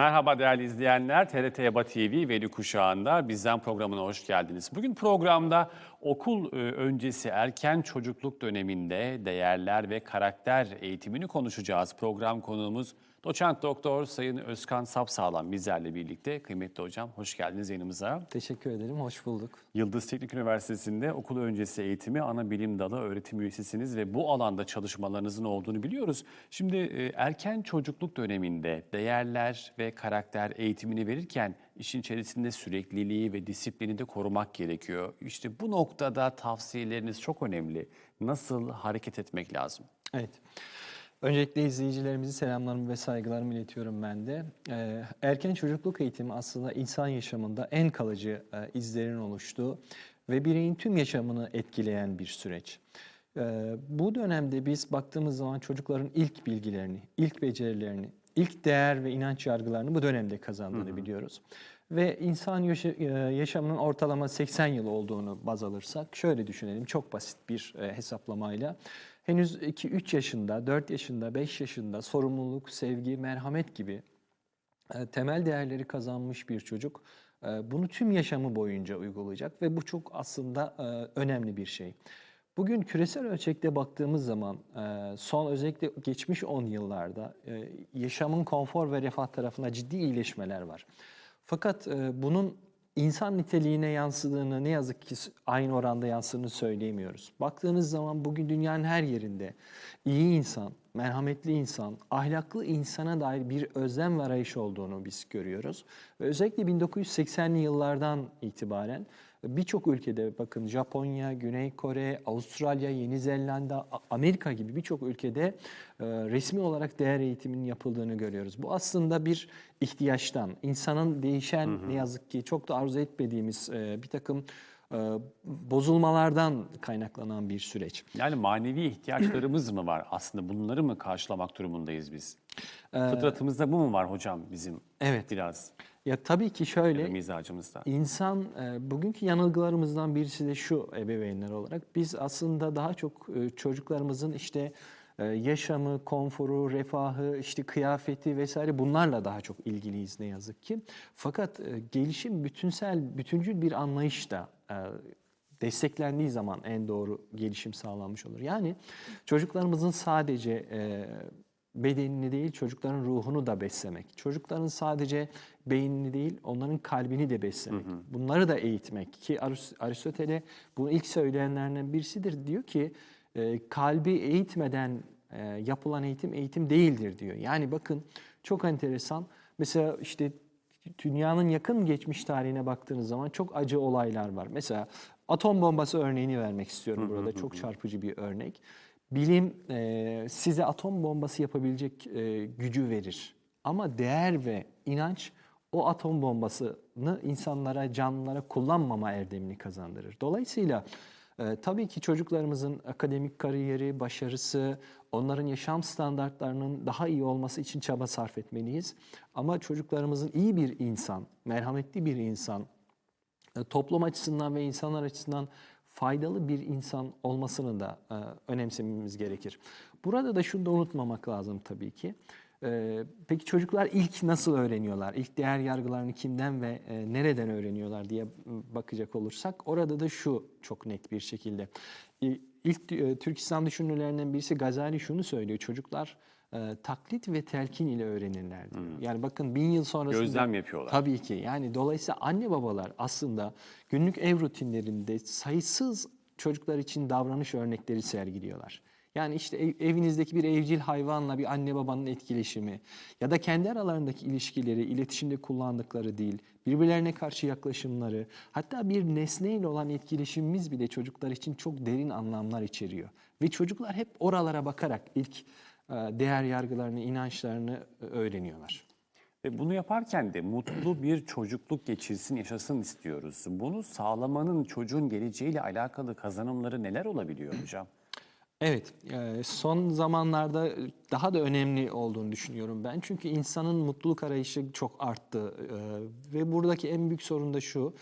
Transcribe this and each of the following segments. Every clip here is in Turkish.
Merhaba değerli izleyenler. TRT Yaba TV Veli Kuşağı'nda bizden programına hoş geldiniz. Bugün programda okul e, öncesi erken çocukluk döneminde değerler ve karakter eğitimini konuşacağız. Program konuğumuz doçent doktor Sayın Özkan Sapsağlam bizlerle birlikte. Kıymetli hocam hoş geldiniz yayınımıza. Teşekkür ederim, hoş bulduk. Yıldız Teknik Üniversitesi'nde okul öncesi eğitimi ana bilim dalı öğretim üyesisiniz ve bu alanda çalışmalarınızın olduğunu biliyoruz. Şimdi e, erken çocukluk döneminde değerler ve karakter eğitimini verirken işin içerisinde sürekliliği ve disiplini de korumak gerekiyor. İşte bu noktada tavsiyeleriniz çok önemli. Nasıl hareket etmek lazım? Evet. Öncelikle izleyicilerimizi selamlarımı ve saygılarımı iletiyorum ben de. Ee, erken çocukluk eğitimi aslında insan yaşamında en kalıcı e, izlerin oluştuğu ve bireyin tüm yaşamını etkileyen bir süreç. Ee, bu dönemde biz baktığımız zaman çocukların ilk bilgilerini, ilk becerilerini, ilk değer ve inanç yargılarını bu dönemde kazandığını biliyoruz. Ve insan e, yaşamının ortalama 80 yıl olduğunu baz alırsak şöyle düşünelim çok basit bir e, hesaplamayla. Henüz 2-3 yaşında, 4 yaşında, 5 yaşında sorumluluk, sevgi, merhamet gibi e, temel değerleri kazanmış bir çocuk e, bunu tüm yaşamı boyunca uygulayacak ve bu çok aslında e, önemli bir şey. Bugün küresel ölçekte baktığımız zaman son özellikle geçmiş 10 yıllarda yaşamın konfor ve refah tarafına ciddi iyileşmeler var. Fakat bunun insan niteliğine yansıdığını ne yazık ki aynı oranda yansıdığını söyleyemiyoruz. Baktığınız zaman bugün dünyanın her yerinde iyi insan, merhametli insan, ahlaklı insana dair bir özlem ve arayış olduğunu biz görüyoruz. Ve özellikle 1980'li yıllardan itibaren birçok ülkede bakın Japonya, Güney Kore, Avustralya, Yeni Zelanda, Amerika gibi birçok ülkede e, resmi olarak değer eğitiminin yapıldığını görüyoruz. Bu aslında bir ihtiyaçtan, insanın değişen ne yazık ki çok da arzu etmediğimiz e, bir takım e, bozulmalardan kaynaklanan bir süreç. Yani manevi ihtiyaçlarımız mı var? Aslında bunları mı karşılamak durumundayız biz? Fıtratımızda bu mu var hocam bizim? Evet. Biraz Ya tabii ki şöyle mizacımızda. İnsan e, bugünkü yanılgılarımızdan birisi de şu ebeveynler olarak biz aslında daha çok e, çocuklarımızın işte e, yaşamı, konforu, refahı, işte kıyafeti vesaire bunlarla daha çok ilgiliyiz ne yazık ki. Fakat e, gelişim bütünsel, bütüncül bir anlayışla e, desteklendiği zaman en doğru gelişim sağlanmış olur. Yani çocuklarımızın sadece e, bedenini değil çocukların ruhunu da beslemek. Çocukların sadece beynini değil onların kalbini de beslemek. Bunları da eğitmek ki Aris- Aristotel'e bunu ilk söyleyenlerden birisidir. Diyor ki e, kalbi eğitmeden e, yapılan eğitim eğitim değildir diyor. Yani bakın çok enteresan. Mesela işte dünyanın yakın geçmiş tarihine baktığınız zaman çok acı olaylar var. Mesela atom bombası örneğini vermek istiyorum burada. Çok çarpıcı bir örnek. Bilim e, size atom bombası yapabilecek e, gücü verir. Ama değer ve inanç o atom bombasını insanlara, canlılara kullanmama erdemini kazandırır. Dolayısıyla ee, tabii ki çocuklarımızın akademik kariyeri, başarısı, onların yaşam standartlarının daha iyi olması için çaba sarf etmeliyiz. Ama çocuklarımızın iyi bir insan, merhametli bir insan, e, toplum açısından ve insanlar açısından faydalı bir insan olmasını da e, önemsememiz gerekir. Burada da şunu da unutmamak lazım tabii ki. E, peki çocuklar ilk nasıl öğreniyorlar? İlk değer yargılarını kimden ve e, nereden öğreniyorlar diye bakacak olursak orada da şu çok net bir şekilde. İlk e, Türk İslam düşünürlerinden birisi Gazali şunu söylüyor. Çocuklar e, taklit ve telkin ile öğrenirler diyor. Yani bakın bin yıl sonrasında... Gözlem yapıyorlar. Tabii ki. Yani dolayısıyla anne babalar aslında günlük ev rutinlerinde sayısız çocuklar için davranış örnekleri sergiliyorlar. Yani işte ev- evinizdeki bir evcil hayvanla bir anne babanın etkileşimi ya da kendi aralarındaki ilişkileri, iletişimde kullandıkları dil, birbirlerine karşı yaklaşımları, hatta bir nesneyle olan etkileşimimiz bile çocuklar için çok derin anlamlar içeriyor. Ve çocuklar hep oralara bakarak ilk değer yargılarını, inançlarını e, öğreniyorlar. Ve bunu yaparken de mutlu bir çocukluk geçirsin, yaşasın istiyoruz. Bunu sağlamanın çocuğun geleceğiyle alakalı kazanımları neler olabiliyor hocam? Evet, e, son zamanlarda daha da önemli olduğunu düşünüyorum ben. Çünkü insanın mutluluk arayışı çok arttı E, ve buradaki en büyük sorun da şu.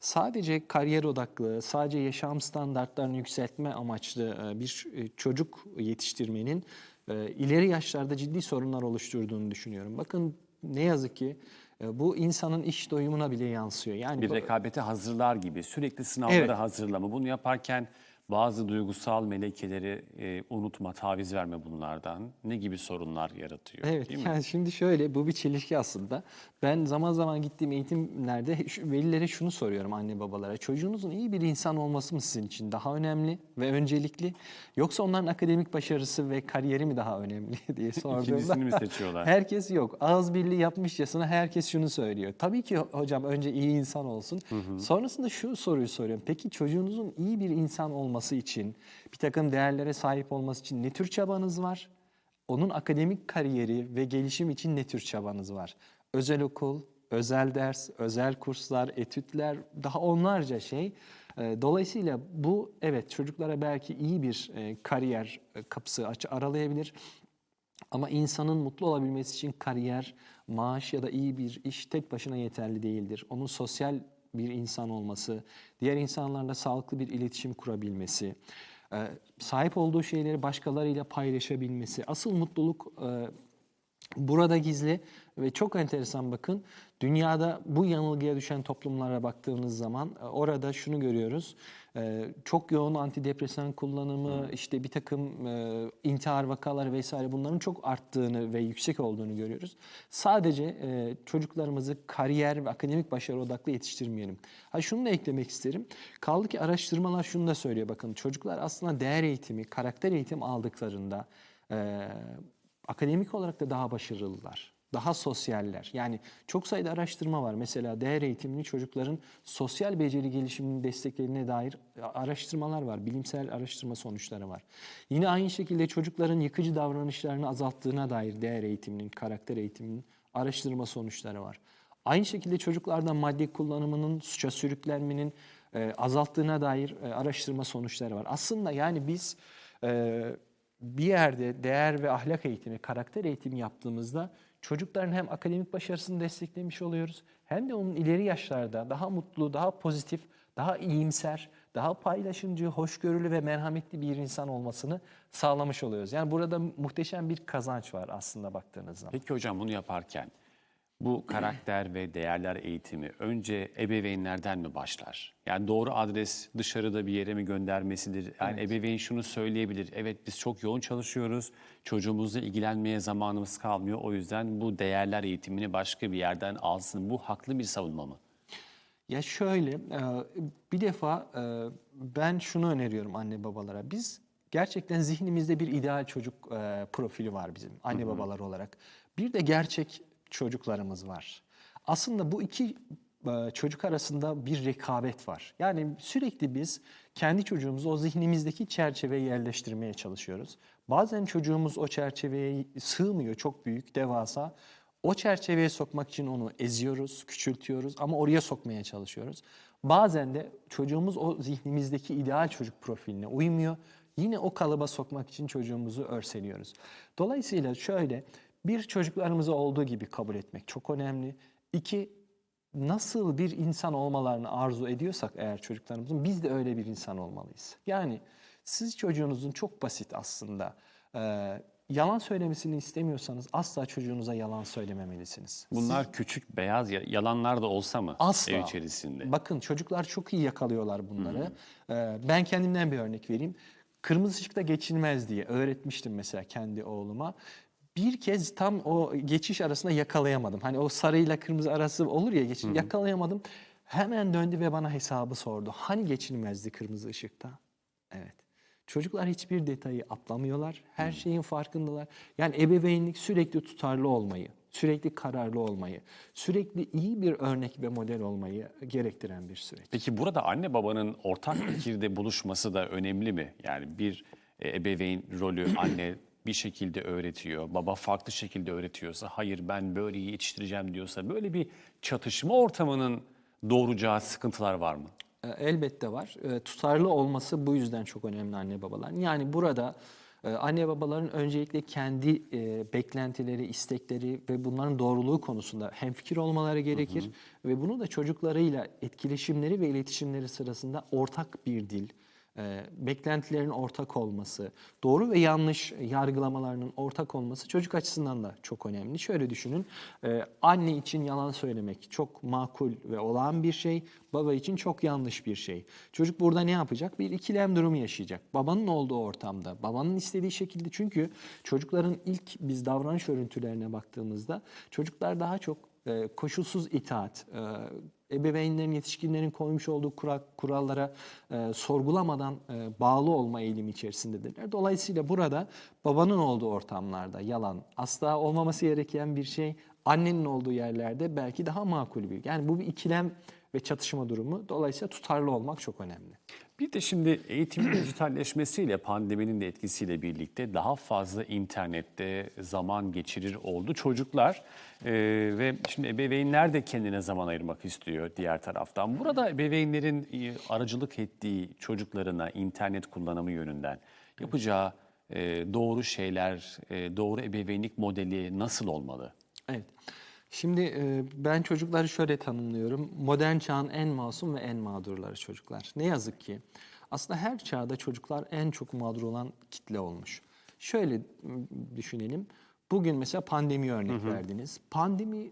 Sadece kariyer odaklı, sadece yaşam standartlarını yükseltme amaçlı e, bir e, çocuk yetiştirmenin e, ileri yaşlarda ciddi sorunlar oluşturduğunu düşünüyorum. Bakın ne yazık ki e, bu insanın iş doyumuna bile yansıyor. Yani Bir rekabete hazırlar gibi sürekli sınavlara Evet. hazırlama. Bunu yaparken bazı duygusal melekeleri e, unutma, taviz verme bunlardan. Ne gibi sorunlar yaratıyor? Evet, değil mi? yani şimdi şöyle bu bir çelişki aslında. Ben zaman zaman gittiğim eğitimlerde şu- velilere şunu soruyorum anne babalara. Çocuğunuzun iyi bir insan olması mı sizin için daha önemli ve öncelikli? Yoksa onların akademik başarısı ve kariyeri mi daha önemli diye sorduğumda. İkincisini mi seçiyorlar? Herkes yok. Ağız birliği yapmışçasına herkes şunu söylüyor. Tabii ki hocam önce iyi insan olsun. Sonrasında şu soruyu soruyorum. Peki çocuğunuzun iyi bir insan olması için, bir takım değerlere sahip olması için ne tür çabanız var? Onun akademik kariyeri ve gelişim için ne tür çabanız var? Özel okul, özel ders, özel kurslar, etütler, daha onlarca şey. Ee, Dolayısıyla bu evet çocuklara belki iyi bir e, kariyer e, kapısı aralayabilir. Ama insanın mutlu olabilmesi için kariyer, maaş ya da iyi bir iş tek başına yeterli değildir. Onun sosyal bir insan olması, diğer insanlarla sağlıklı bir iletişim kurabilmesi, e, sahip olduğu şeyleri başkalarıyla paylaşabilmesi. Asıl mutluluk e, burada gizli ve çok enteresan bakın. Dünyada bu yanılgıya düşen toplumlara baktığımız zaman e, orada şunu görüyoruz. E, Çok yoğun antidepresan kullanımı, işte bir takım e, intihar vakaları vesaire bunların çok arttığını ve yüksek olduğunu görüyoruz. Sadece çocuklarımızı kariyer ve akademik başarı odaklı yetiştirmeyelim. Ha şunu da eklemek isterim. Kaldı ki araştırmalar şunu da söylüyor bakın. Çocuklar aslında değer eğitimi, karakter eğitimi aldıklarında akademik olarak da daha başarılılar. Daha sosyaller. Yani çok sayıda araştırma var. Mesela değer eğitimini çocukların sosyal beceri gelişiminin desteklerine dair araştırmalar var. Bilimsel araştırma sonuçları var. Yine aynı şekilde çocukların yıkıcı davranışlarını azalttığına dair değer eğitiminin, karakter eğitiminin araştırma sonuçları var. Aynı şekilde çocuklarda madde kullanımının, suça sürüklenmenin e, azalttığına dair e, araştırma sonuçları var. Aslında yani biz e, bir yerde değer ve ahlak eğitimi, karakter eğitimi yaptığımızda çocukların hem akademik başarısını desteklemiş oluyoruz hem de onun ileri yaşlarda daha mutlu, daha pozitif, daha iyimser, daha paylaşımcı, hoşgörülü ve merhametli bir insan olmasını sağlamış oluyoruz. Yani burada muhteşem bir kazanç var aslında baktığınız zaman. Peki hocam bunu yaparken bu karakter ve değerler eğitimi önce ebeveynlerden mi başlar? Yani doğru adres dışarıda bir yere mi göndermesidir? Yani ebeveyn şunu söyleyebilir. Evet biz çok yoğun çalışıyoruz. Çocuğumuzla ilgilenmeye zamanımız kalmıyor. O yüzden bu değerler eğitimini başka bir yerden alsın. Bu haklı bir savunma mı? Ya şöyle, e, bir defa e, ben şunu öneriyorum anne babalara. Biz gerçekten zihnimizde bir ideal çocuk e, profili var bizim anne babalar olarak. Bir de gerçek çocuklarımız var. Aslında bu iki e, çocuk arasında bir rekabet var. Yani sürekli biz kendi çocuğumuzu o zihnimizdeki çerçeveye yerleştirmeye çalışıyoruz. Bazen çocuğumuz o çerçeveye sığmıyor, çok büyük, devasa. O çerçeveye sokmak için onu eziyoruz, küçültüyoruz ama oraya sokmaya çalışıyoruz. Bazen de çocuğumuz o zihnimizdeki ideal çocuk profiline uymuyor. Yine o kalıba sokmak için çocuğumuzu örseliyoruz. Dolayısıyla şöyle bir çocuklarımızı olduğu gibi kabul etmek çok önemli. İki nasıl bir insan olmalarını arzu ediyorsak eğer çocuklarımızın biz de öyle bir insan olmalıyız. Yani siz çocuğunuzun çok basit aslında e, yalan söylemesini istemiyorsanız asla çocuğunuza yalan söylememelisiniz. Bunlar küçük beyaz ya- yalanlar da olsa mı Asla. ev içerisinde? Bakın çocuklar çok iyi yakalıyorlar bunları. Ee, ben kendimden bir örnek vereyim. Kırmızı ışıkta geçilmez diye öğretmiştim mesela kendi oğluma. Bir kez tam o geçiş arasında yakalayamadım. Hani o sarıyla kırmızı arası olur ya geçiş yakalayamadım. Hemen döndü ve bana hesabı sordu. Hani geçilmezdi kırmızı ışıkta? Evet. Çocuklar hiçbir detayı atlamıyorlar. Her şeyin farkındalar. Yani ebeveynlik sürekli tutarlı olmayı, sürekli kararlı olmayı, sürekli iyi bir örnek ve model olmayı gerektiren bir süreç. Peki burada anne babanın ortak fikirde buluşması da önemli mi? Yani bir e, ebeveyn rolü anne bir şekilde öğretiyor, baba farklı şekilde öğretiyorsa, hayır ben böyle yetiştireceğim diyorsa böyle bir çatışma ortamının doğuracağı sıkıntılar var mı? E, Elbette var. E, Tutarlı olması bu yüzden çok önemli anne babaların. Yani burada e, anne babaların öncelikle kendi beklentileri, istekleri ve bunların doğruluğu konusunda hemfikir olmaları gerekir. Ve bunu da çocuklarıyla etkileşimleri ve iletişimleri sırasında ortak bir dil, beklentilerin ortak olması, doğru ve yanlış yargılamalarının ortak olması çocuk açısından da çok önemli. Şöyle düşünün, e, anne için yalan söylemek çok makul ve olağan bir şey, baba için çok yanlış bir şey. Çocuk burada ne yapacak? Bir ikilem durumu yaşayacak. Babanın olduğu ortamda, babanın istediği şekilde çünkü çocukların ilk biz davranış örüntülerine baktığımızda çocuklar daha çok e, koşulsuz itaat, e, ebeveynlerin, yetişkinlerin koymuş olduğu kura- kurallara e, sorgulamadan e, bağlı olma eğilimi içerisindedirler. Dolayısıyla burada babanın olduğu ortamlarda yalan, asla olmaması gereken bir şey, annenin olduğu yerlerde belki daha makul bir. Yani bu bir ikilem ve çatışma durumu. Dolayısıyla tutarlı olmak çok önemli. Bir de şimdi eğitimin dijitalleşmesiyle pandeminin de etkisiyle birlikte daha fazla internette zaman geçirir oldu çocuklar. Ee, ve şimdi ebeveynler de kendine zaman ayırmak istiyor diğer taraftan. Burada ebeveynlerin e, aracılık ettiği çocuklarına internet kullanımı yönünden yapacağı e, doğru şeyler, e, doğru ebeveynlik modeli nasıl olmalı? Evet. Şimdi e, ben çocukları şöyle tanımlıyorum. Modern çağın en masum ve en mağdurları çocuklar. Ne yazık ki aslında her çağda çocuklar en çok mağdur olan kitle olmuş. Şöyle düşünelim. Bugün mesela pandemi örnek verdiniz. Pandemi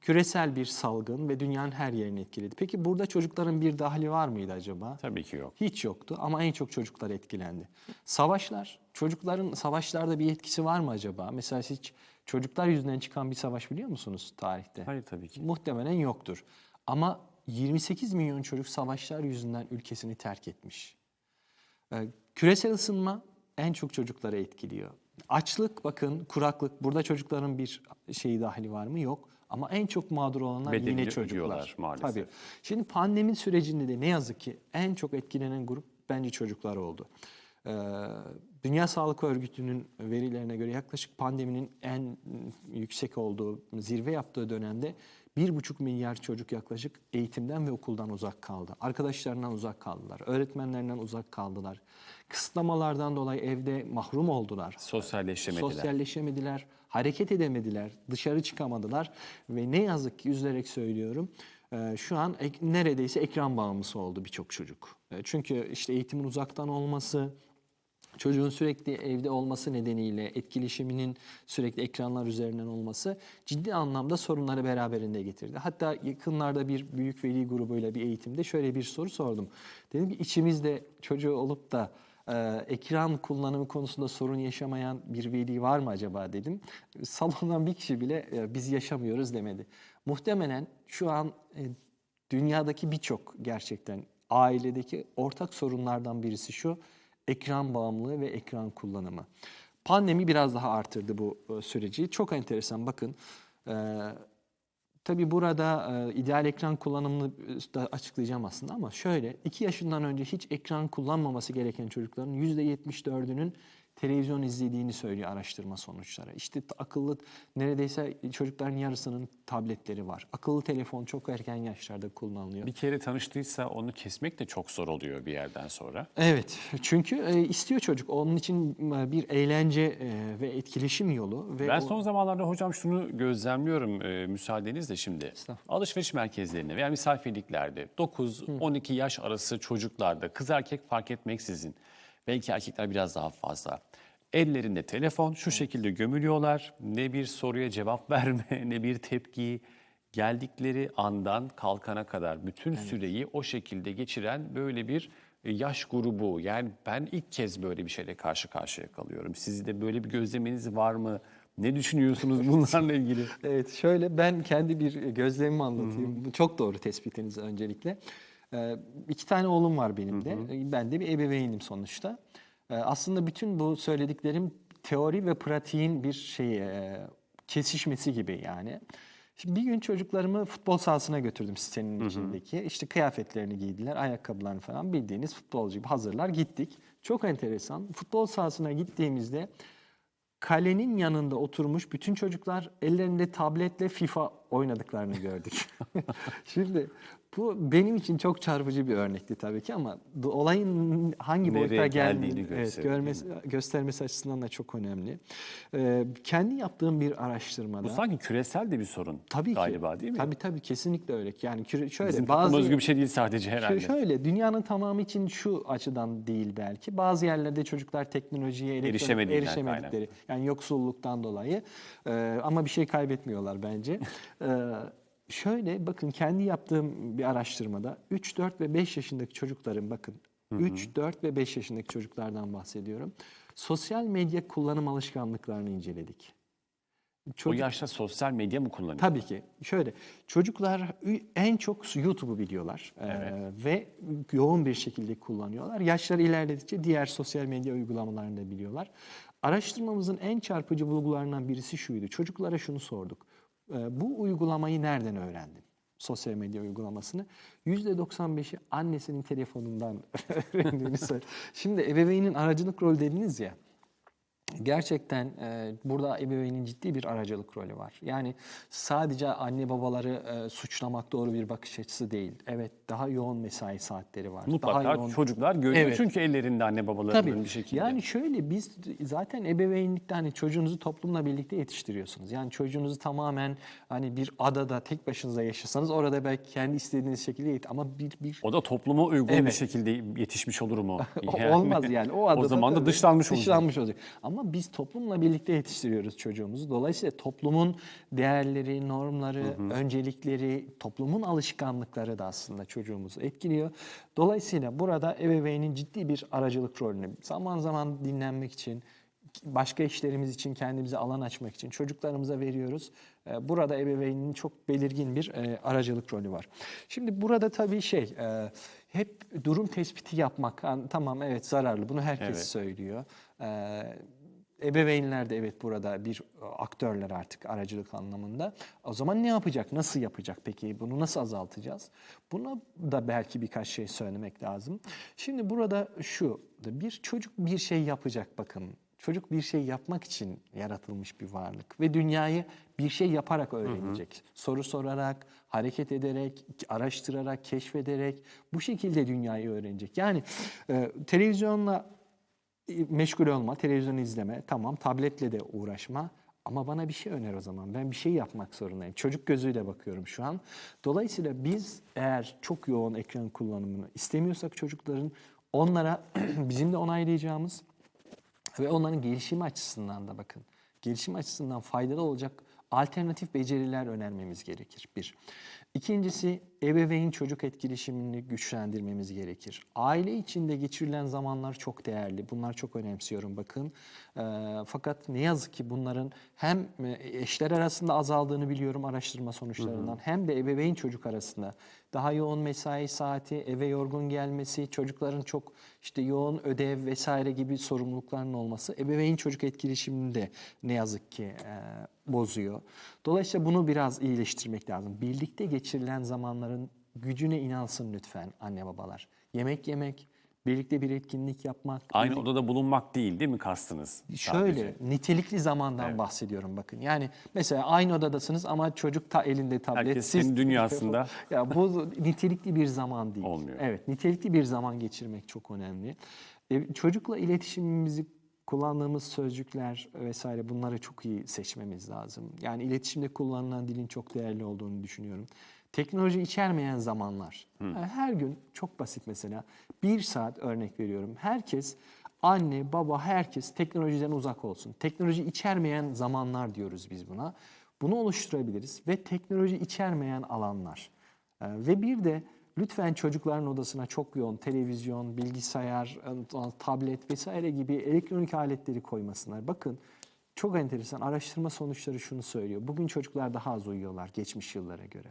küresel bir salgın ve dünyanın her yerini etkiledi. Peki burada çocukların bir dahli var mıydı acaba? Tabii ki yok. Hiç yoktu ama en çok çocuklar etkilendi. Savaşlar, çocukların savaşlarda bir etkisi var mı acaba? Mesela hiç çocuklar yüzünden çıkan bir savaş biliyor musunuz tarihte? Hayır tabii ki. Muhtemelen yoktur. Ama 28 milyon çocuk savaşlar yüzünden ülkesini terk etmiş. Ee, Küresel ısınma en çok çocukları etkiliyor. Açlık bakın kuraklık burada çocukların bir şeyi dahili var mı? Yok. Ama en çok mağdur olanlar Bedelini yine çocuklar. maalesef. Tabii. Şimdi pandemi sürecinde de ne yazık ki en çok etkilenen grup bence çocuklar oldu. Ee, Dünya Sağlık Örgütü'nün verilerine göre yaklaşık pandeminin en yüksek olduğu, zirve yaptığı dönemde 1,5 milyar çocuk yaklaşık eğitimden ve okuldan uzak kaldı. Arkadaşlarından uzak kaldılar, öğretmenlerinden uzak kaldılar. Kısıtlamalardan dolayı evde mahrum oldular. Sosyalleşemediler. Sosyalleşemediler, hareket edemediler, dışarı çıkamadılar ve ne yazık ki üzülerek söylüyorum e, şu an ek- neredeyse ekran bağımlısı oldu birçok çocuk. E, Çünkü işte eğitimin uzaktan olması, çocuğun sürekli evde olması nedeniyle etkileşiminin sürekli ekranlar üzerinden olması ciddi anlamda sorunları beraberinde getirdi. Hatta yakınlarda bir büyük veli grubuyla bir eğitimde şöyle bir soru sordum. Dedim ki içimizde çocuğu olup da e, ekran kullanımı konusunda sorun yaşamayan bir veli var mı acaba dedim. Salondan bir kişi bile e, biz yaşamıyoruz demedi. Muhtemelen şu an e, dünyadaki birçok gerçekten ailedeki ortak sorunlardan birisi şu ekran bağımlılığı ve ekran kullanımı. Pandemi biraz daha artırdı bu e, süreci. Çok enteresan bakın. E, Tabii burada e, ideal ekran kullanımını e, da açıklayacağım aslında ama şöyle 2 yaşından önce hiç ekran kullanmaması gereken çocukların %74'ünün televizyon izlediğini söylüyor araştırma sonuçları. İşte akıllı neredeyse çocukların yarısının tabletleri var. Akıllı telefon çok erken yaşlarda kullanılıyor. Bir kere tanıştıysa onu kesmek de çok zor oluyor bir yerden sonra. Evet, çünkü e, istiyor çocuk. Onun için e, bir eğlence e, ve etkileşim yolu ve Ben o- son zamanlarda hocam şunu gözlemliyorum e, müsaadenizle şimdi. Alışveriş merkezlerinde veya misafirliklerde 9-12 yaş arası çocuklarda kız erkek fark etmeksizin belki erkekler biraz daha fazla. Ellerinde telefon şu şekilde gömülüyorlar. Ne bir soruya cevap verme ne bir tepki geldikleri andan kalkana kadar bütün süreyi o şekilde geçiren böyle bir e, yaş grubu. Yani ben ilk kez böyle bir şeyle karşı karşıya kalıyorum. Sizde de böyle bir gözlemeniz var mı? Ne düşünüyorsunuz bunlarla ilgili? Evet şöyle ben kendi bir gözlemimi anlatayım. Bu Çok doğru tespitiniz öncelikle. Ee, iki tane oğlum var benim de. Ben de bir ebeveynim sonuçta. Ee, aslında bütün bu söylediklerim teori ve pratiğin bir şeyi, e, kesişmesi gibi yani. Şimdi bir gün çocuklarımı futbol sahasına götürdüm sitenin içindeki. İşte kıyafetlerini giydiler, ayakkabılarını falan bildiğiniz futbolcu gibi hazırlar gittik. Çok enteresan. Futbol sahasına gittiğimizde kalenin yanında oturmuş bütün çocuklar ellerinde tabletle FIFA oynadıklarını gördük. Şimdi Bu benim için çok çarpıcı bir örnekti tabii ki ama olayın hangi Nereye boyuta geldiğini evet, görmesi, göstermesi açısından da çok önemli. Ee, kendi yaptığım bir araştırmada Bu sanki küresel de bir sorun tabii ki galiba değil mi? Tabii tabii kesinlikle öyle. Yani küre- şöyle Bizim bazı özgü bir şey değil sadece herhalde. Şöyle dünyanın tamamı için şu açıdan değil belki. Bazı yerlerde çocuklar teknolojiye erişemedikleri yani yoksulluktan dolayı Ee, ama bir şey kaybetmiyorlar bence. Ee, şöyle bakın kendi yaptığım bir araştırmada 3 4 ve 5 yaşındaki çocukların bakın 3 4 ve 5 yaşındaki çocuklardan bahsediyorum. Sosyal medya kullanım alışkanlıklarını inceledik. O Çocuk- yaşta sosyal medya mı kullanıyor? Tabii ki. Şöyle çocuklar en çok YouTube'u biliyorlar Ee, ve yoğun bir şekilde kullanıyorlar. Yaşları ilerledikçe diğer sosyal medya uygulamalarını da biliyorlar. Araştırmamızın en çarpıcı bulgularından birisi şuydu. Çocuklara şunu sorduk. Ee, bu uygulamayı nereden öğrendin? Sosyal medya uygulamasını. %95'i annesinin telefonundan öğrendiğini söyledi. Şimdi ebeveynin aracılık rolü dediniz ya. Gerçekten e, burada ebeveynin ciddi bir aracılık rolü var. Yani sadece anne babaları e, suçlamak doğru bir bakış açısı değil. Evet daha yoğun mesai saatleri var. Mutlaka daha yoğun... çocuklar görüyor Evet. çünkü ellerinde anne babalarının Tabii. bir şekilde. Yani şöyle biz zaten ebeveynlikte hani çocuğunuzu toplumla birlikte yetiştiriyorsunuz. Yani çocuğunuzu tamamen hani bir adada tek başınıza yaşasanız orada belki kendi istediğiniz şekilde yet ama bir bir o da topluma uygun bir Evet. şekilde yetişmiş olur mu? O- Yani Olmaz yani. O, adada zaman da dışlanmış olacak. Dışlanmış olacak. Ama biz toplumla birlikte yetiştiriyoruz çocuğumuzu. Dolayısıyla toplumun değerleri, normları, öncelikleri, toplumun alışkanlıkları da aslında çocuğumuzu etkiliyor. Dolayısıyla burada ebeveynin ciddi bir aracılık rolünü zaman zaman dinlenmek için, başka işlerimiz için kendimize alan açmak için çocuklarımıza veriyoruz. Ee, Burada ebeveynin çok belirgin bir e, aracılık rolü var. Şimdi burada tabii şey, e, hep durum tespiti yapmak, tamam evet zararlı bunu herkes Evet. söylüyor. Ebeveynler de evet burada bir e, aktörler artık aracılık anlamında. O zaman ne yapacak? Nasıl yapacak peki? Bunu nasıl azaltacağız? Buna da belki birkaç şey söylemek lazım. Şimdi burada şu, bir çocuk bir şey yapacak bakın. Çocuk bir şey yapmak için yaratılmış bir varlık ve dünyayı bir şey yaparak öğrenecek. Soru sorarak, hareket ederek, araştırarak, keşfederek bu şekilde dünyayı öğrenecek. Yani e, televizyonla meşgul olma, televizyon izleme, tamam tabletle de uğraşma ama bana bir şey öner o zaman. Ben bir şey yapmak zorundayım. Çocuk gözüyle bakıyorum şu an. Dolayısıyla biz eğer çok yoğun ekran kullanımını istemiyorsak çocukların onlara bizim de onaylayacağımız ve onların gelişimi açısından da bakın, gelişim açısından faydalı olacak alternatif beceriler önermemiz gerekir. Bir. İkincisi ebeveyn çocuk etkileşimini güçlendirmemiz gerekir. Aile içinde geçirilen zamanlar çok değerli. Bunlar çok önemsiyorum bakın. Ee, fakat ne yazık ki bunların hem e, eşler arasında azaldığını biliyorum araştırma sonuçlarından hem de ebeveyn çocuk arasında daha yoğun mesai saati, eve yorgun gelmesi, çocukların çok işte yoğun ödev vesaire gibi sorumlulukların olması ebeveyn çocuk etkileşimini de ne yazık ki e, bozuyor. Dolayısıyla bunu biraz iyileştirmek lazım. Birlikte geçirilen zamanların gücüne inansın lütfen anne babalar. Yemek yemek, birlikte bir etkinlik yapmak. Aynı odada bulunmak değil değil mi kastınız? Şöyle sadece? nitelikli zamandan bahsediyorum bakın. Yani mesela aynı odadasınız ama çocuk ta elinde tablet. Herkes dünyasında. ya bu nitelikli bir zaman değil. Olmuyor. Evet, nitelikli bir zaman geçirmek çok önemli. E, çocukla iletişimimizi kullandığımız sözcükler vesaire bunları çok iyi seçmemiz lazım. Yani iletişimde kullanılan dilin çok değerli olduğunu düşünüyorum. Teknoloji içermeyen zamanlar. Yani her gün çok basit mesela bir saat örnek veriyorum. Herkes anne, baba, herkes teknolojiden uzak olsun. Teknoloji içermeyen zamanlar diyoruz biz buna. Bunu oluşturabiliriz ve teknoloji içermeyen alanlar. Ee, Ve bir de lütfen çocukların odasına çok yoğun televizyon, bilgisayar, e, tablet vesaire gibi elektronik aletleri koymasınlar. Bakın çok enteresan araştırma sonuçları şunu söylüyor. Bugün çocuklar daha az uyuyorlar geçmiş yıllara göre.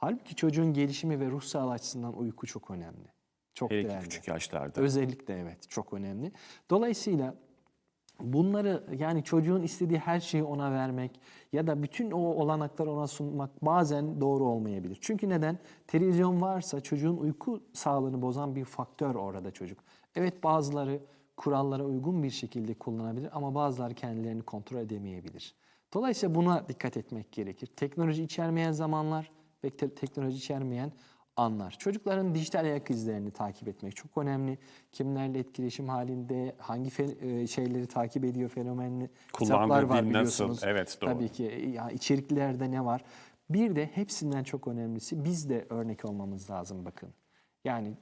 Halbuki çocuğun gelişimi ve ruh sağlığı açısından uyku çok önemli. Çok Hele değerli. küçük yaşlarda. Özellikle evet çok önemli. Dolayısıyla bunları yani çocuğun istediği her şeyi ona vermek ya da bütün o olanakları ona sunmak bazen doğru olmayabilir. Çünkü neden? Televizyon varsa çocuğun uyku sağlığını bozan bir faktör orada çocuk. Evet bazıları kurallara uygun bir şekilde kullanabilir ama bazıları kendilerini kontrol edemeyebilir. Dolayısıyla buna dikkat etmek gerekir. Teknoloji içermeyen zamanlar ve te- teknoloji içermeyen anlar. Çocukların dijital ayak izlerini takip etmek çok önemli. Kimlerle etkileşim halinde, hangi e, şeyleri takip ediyor fenomenli hesaplar var nasıl? biliyorsunuz. Evet, doğru. Tabii ki ya içeriklerde ne var? Bir de hepsinden çok önemlisi biz de örnek olmamız lazım bakın. Yani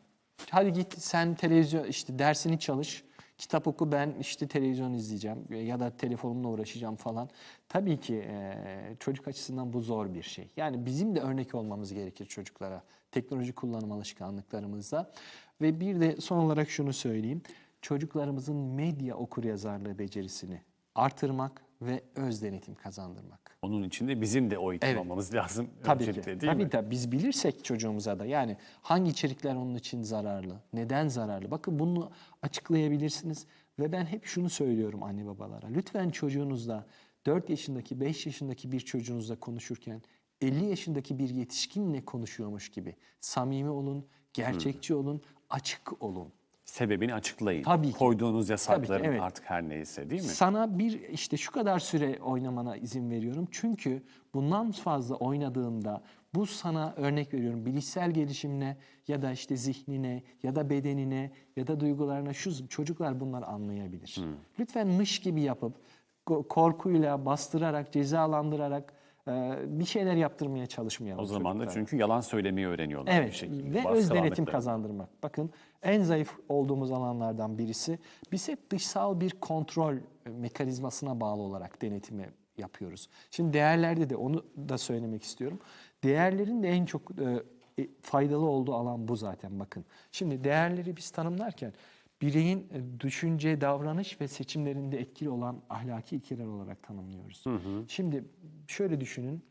hadi git sen televizyon işte dersini çalış, kitap oku ben işte televizyon izleyeceğim ya da telefonumla uğraşacağım falan. Tabii ki eee, çocuk açısından bu zor bir şey. Yani bizim de örnek olmamız gerekir çocuklara teknoloji kullanım alışkanlıklarımızda. Ve bir de son olarak şunu söyleyeyim. Çocuklarımızın medya okuryazarlığı becerisini artırmak ve öz denetim kazandırmak. Onun için de bizim de o eğitim Evet. almamız lazım. Tabii ki. değil tabii mi? tabii. Biz bilirsek çocuğumuza da yani hangi içerikler onun için zararlı, neden zararlı. Bakın bunu açıklayabilirsiniz ve ben hep şunu söylüyorum anne babalara. Lütfen çocuğunuzla 4 yaşındaki, 5 yaşındaki bir çocuğunuzla konuşurken 50 yaşındaki bir yetişkinle konuşuyormuş gibi samimi olun, gerçekçi olun, açık olun. Sebebini açıklayın. Tabii ki. Koyduğunuz yasakların Tabii ki, evet. artık her neyse değil mi? Sana bir işte şu kadar süre oynamana izin veriyorum. Çünkü bundan fazla oynadığında bu sana örnek veriyorum bilişsel gelişimine ya da işte zihnine ya da bedenine ya da duygularına şu çocuklar bunları anlayabilir. Hmm. Lütfen mış gibi yapıp ko- korkuyla bastırarak cezalandırarak bir şeyler yaptırmaya çalışmayalım. O zaman da çünkü yalan söylemeyi öğreniyorlar bir Evet şekilde. ve öz denetim kazandırmak. Bakın en zayıf olduğumuz alanlardan birisi biz hep dışsal bir kontrol mekanizmasına bağlı olarak denetimi yapıyoruz. Şimdi değerlerde de onu da söylemek istiyorum. Değerlerin de en çok e, e, faydalı olduğu alan bu zaten bakın. Şimdi değerleri biz tanımlarken bireyin e, düşünce, davranış ve seçimlerinde etkili olan ahlaki ilkeler olarak tanımlıyoruz. Şimdi şöyle düşünün.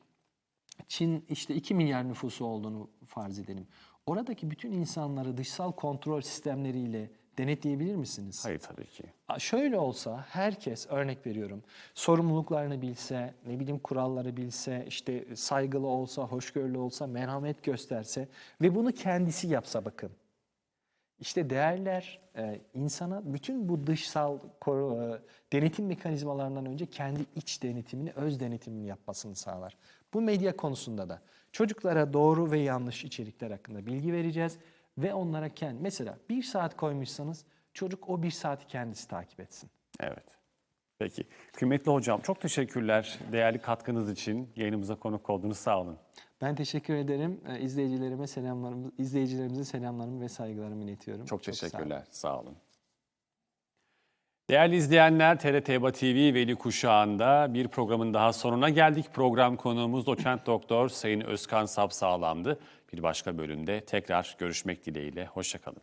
Çin işte 2 milyar nüfusu olduğunu farz edelim. Oradaki bütün insanları dışsal kontrol sistemleriyle denetleyebilir misiniz? Hayır tabii ki. Şöyle olsa herkes örnek veriyorum sorumluluklarını bilse, ne bileyim kuralları bilse, işte saygılı olsa, hoşgörülü olsa, merhamet gösterse ve bunu kendisi yapsa bakın. İşte değerler e, insana bütün bu dışsal e, denetim mekanizmalarından önce kendi iç denetimini, öz denetimini yapmasını sağlar. Bu medya konusunda da çocuklara doğru ve yanlış içerikler hakkında bilgi vereceğiz ve onlara kendi mesela bir saat koymuşsanız çocuk o bir saati kendisi takip etsin. Evet. Peki. Kıymetli hocam çok teşekkürler değerli katkınız için. Yayınımıza konuk oldunuz. Sağ olun. Ben teşekkür ederim. E, İzleyicilerime selamlarımı, izleyicilerimize selamlarımı ve saygılarımı iletiyorum. Çok sağ olun. teşekkürler. Sağ olun. Değerli izleyenler, TRT EBA TV Veli Kuşağı'nda bir programın daha sonuna geldik. Program konuğumuz doçent doktor Sayın Özkan Sapsağlam'dı. Bir başka bölümde tekrar görüşmek dileğiyle. Hoşçakalın.